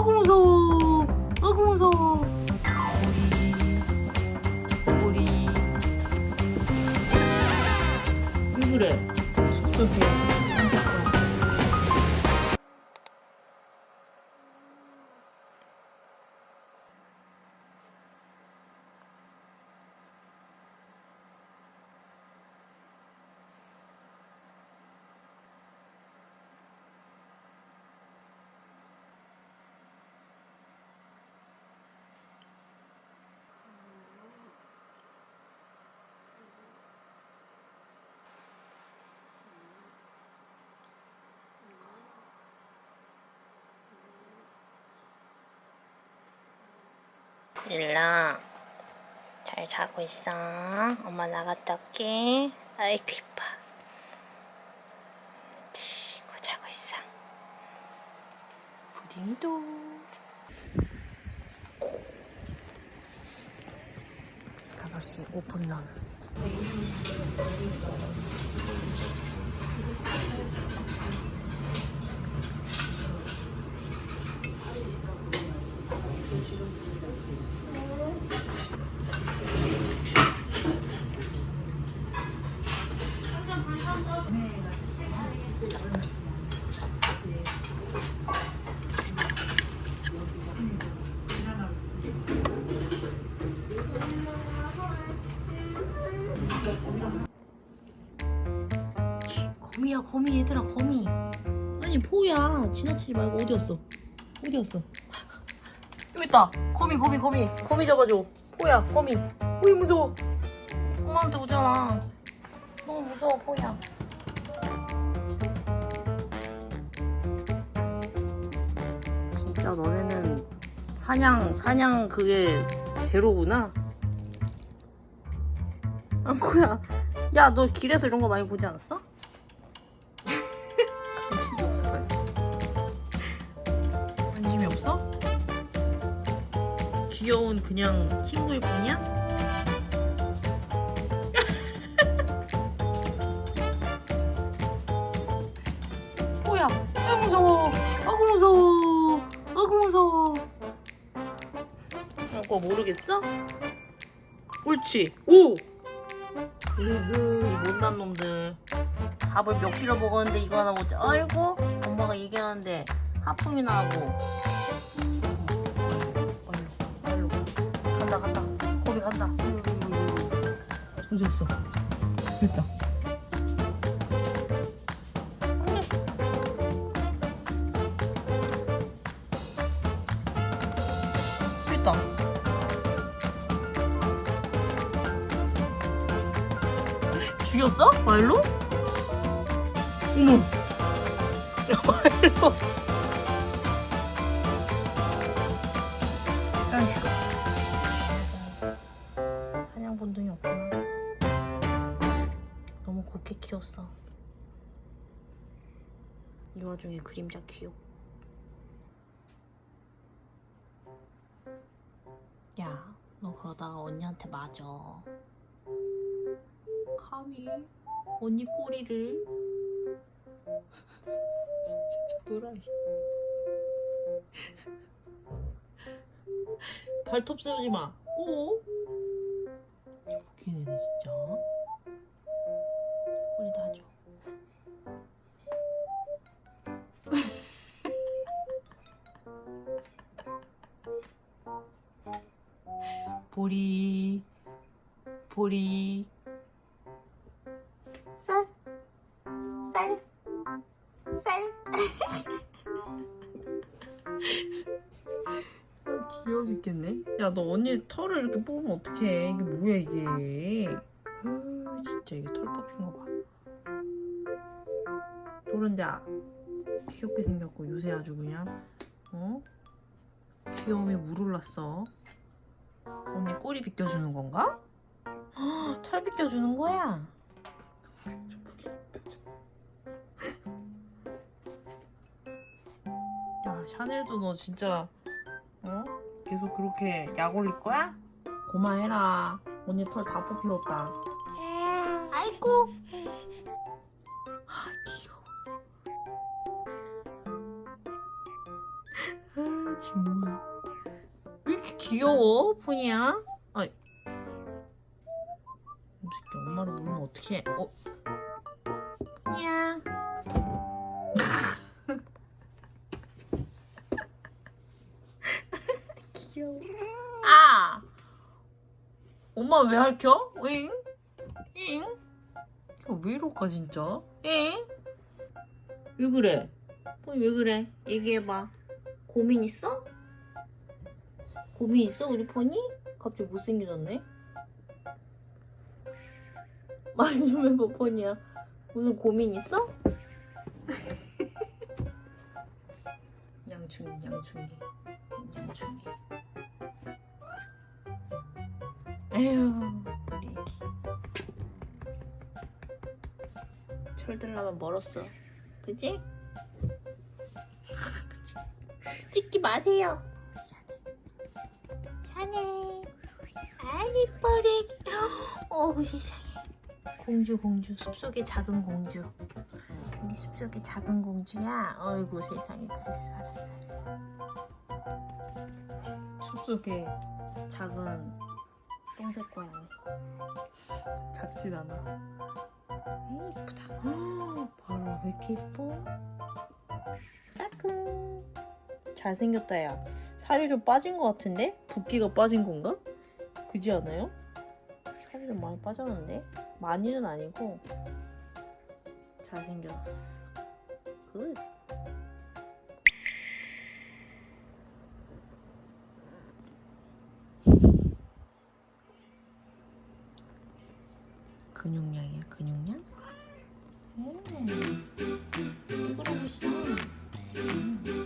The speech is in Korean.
아구 무서워. 아구 무서워. 우리 우리 왜 그래? 숲속에 앉 일라 잘 자고 있어. 엄마 나갔다 올게. 아이고 이뻐. 치고 자고 있어. 푸딩이도. 다섯 시 오픈런. 거미야 거미 얘들아 거미. 아니 포야 지나치지 말고 어디 갔어? 어디 갔어? 여기 있다. 거미 거미 거미 거미 잡아줘. 포야 거미. 오이 무서워. 엄마한테 오잖아. 너무 무서워 포야. 진짜 너네는 사냥 사냥 그게 제로구나. 안코야, 야 너 길에서 이런 거 많이 보지 않았어? 관심이 없어 관심. 관심이 없어? 귀여운 그냥 친구일 뿐이야? 모르겠어? 옳지. 오. 이 못난 놈들. 밥을 몇 끼를 먹었는데 이거 하나 먹자. 아이고, 엄마가 얘기하는데 하품이 나고. 얼른, 얼른. 간다, 간다. 거기 간다. 어디 있어? 됐다. 됐다. 죽였어? 말로? 어머. 말로. 사냥 본능이 없구나. 너무 곱게 키웠어. 이 와중에 그림자 귀엽. 야, 너 그러다가 언니한테 맞아. 감히 언니 꼬리를. 진짜 또라이 발톱 세우지 마. 오? 웃기네 진짜. 꼬리 놔줘. 보리 보리 쌀, 쌀, 쌀. 아, 귀여워 죽겠네. 야, 너 언니 털을 이렇게 뽑으면 어떡해. 이게 뭐야, 이게. 아, 진짜 이게 털 뽑힌 거 봐. 도른자. 귀엽게 생겼고, 요새 아주 그냥, 어? 귀여움이 물 올랐어. 언니 꼬리 빗겨주는 건가? 헉, 털 빗겨주는 거야? 야, 샤넬도 너 진짜 어? 계속 그렇게 약 올릴 거야? 고마해라. 언니 털 다 뽑혔다. 아이고. 아, 귀여워. 아, 정말. 왜 이렇게 귀여워, 포니야? 아이. 이 새끼 엄마를 물면 어떡해? 어? 포니야. 엄마 왜 핥혀? 잉? 잉? 왜 이럴까 진짜? 잉? 왜 그래? 포니 왜 그래? 얘기해봐. 고민 있어? 고민 있어 우리 포니? 갑자기 못생겨졌네? 말 좀 해봐 포니야. 무슨 고민 있어? 양충이 양충이 양충이. 에휴 우리 애기. 철들라면 멀었어. 그지? 찍지 마세요. 샤네. 아 이뻐래. 어우 세상에. 공주 공주 숲속의 작은 공주. 우리 숲속의 작은 공주야. 어이구 세상에 그랬어 알았어 알았어. 숲속의 작은 똥색 고양이. 작진 않아. 에이, 이쁘다. 봐라 왜 이렇게 이뻐? 까꿍. 잘생겼다 야 살이 좀 빠진 것 같은데? 붓기가 빠진 건가? 그지 않아요? 살이 좀 많이 빠졌는데? 많이는 아니고 잘생겼어 굿 근육량이야 근육량? 음, 이거라고 있어 음.